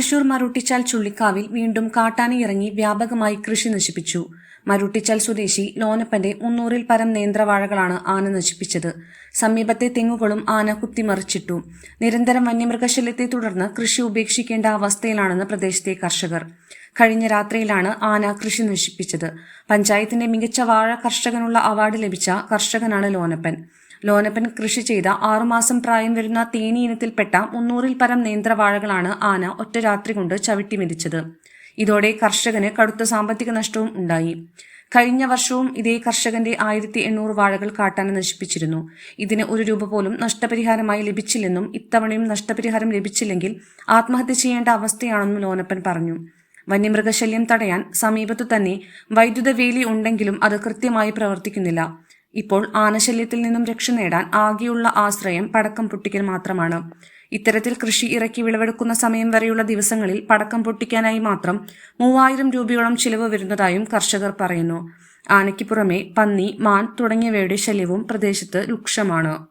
തൃശൂർ മറുട്ടിച്ചാൽ ചുള്ളിക്കാവിൽ വീണ്ടും കാട്ടാന ഇറങ്ങി വ്യാപകമായി കൃഷി നശിപ്പിച്ചു. മരുട്ടിച്ചാൽ സ്വദേശി ലോനപ്പന്റെ മുന്നൂറിൽ പരം നേന്ത്രവാഴകളാണ് ആന നശിപ്പിച്ചത്. സമീപത്തെ തെങ്ങുകളും ആന കുത്തിമറിച്ചിട്ടു. നിരന്തരം വന്യമൃഗശല്യത്തെ തുടർന്ന് കൃഷി ഉപേക്ഷിക്കേണ്ട അവസ്ഥയിലാണെന്ന് പ്രദേശത്തെ കർഷകർ. കഴിഞ്ഞ രാത്രിയിലാണ് ആന കൃഷി നശിപ്പിച്ചത്. പഞ്ചായത്തിന്റെ മികച്ച വാഴ കർഷകനുള്ള അവാർഡ് ലഭിച്ച കർഷകനാണ് ലോനപ്പൻ. ലോനപ്പൻ കൃഷി ചെയ്ത ആറുമാസം പ്രായം വരുന്ന തേനി ഇനത്തിൽപ്പെട്ട മുന്നൂറിൽ പരം നേന്ത്രവാഴകളാണ് ആന ഒറ്റ രാത്രി കൊണ്ട് ചവിട്ടി മെതിച്ചത്. ഇതോടെ കർഷകന് കടുത്ത സാമ്പത്തിക നഷ്ടവും ഉണ്ടായി. കഴിഞ്ഞ വർഷവും ഇതേ കർഷകന്റെ ആയിരത്തി എണ്ണൂറ് വാഴകൾ കാട്ടാന നശിപ്പിച്ചിരുന്നു. ഇതിന് ഒരു രൂപ പോലും നഷ്ടപരിഹാരമായി ലഭിച്ചില്ലെന്നും ഇത്തവണയും നഷ്ടപരിഹാരം ലഭിച്ചില്ലെങ്കിൽ ആത്മഹത്യ ചെയ്യേണ്ട അവസ്ഥയാണെന്നും ലോനപ്പൻ പറഞ്ഞു. വന്യമൃഗശല്യം തടയാൻ സമീപത്തു തന്നെ വൈദ്യുത വേലി ഉണ്ടെങ്കിലും അത് കൃത്യമായി പ്രവർത്തിക്കുന്നില്ല. ഇപ്പോൾ ആനശല്യത്തിൽ നിന്നും രക്ഷ നേടാൻ ആകെയുള്ള ആശ്രയം പടക്കം പൊട്ടിക്കൽ മാത്രമാണ്. ഇത്തരത്തിൽ കൃഷി ഇറക്കി വിളവെടുക്കുന്ന സമയം വരെയുള്ള ദിവസങ്ങളിൽ പടക്കം പൊട്ടിക്കാനായി മാത്രം മൂവായിരം രൂപയോളം ചിലവ് വരുന്നതായും കർഷകർ പറയുന്നു. ആനയ്ക്ക് പുറമെ പന്നി മാൻ തുടങ്ങിയവയുടെ ശല്യവും പ്രദേശത്ത് രൂക്ഷമാണ്.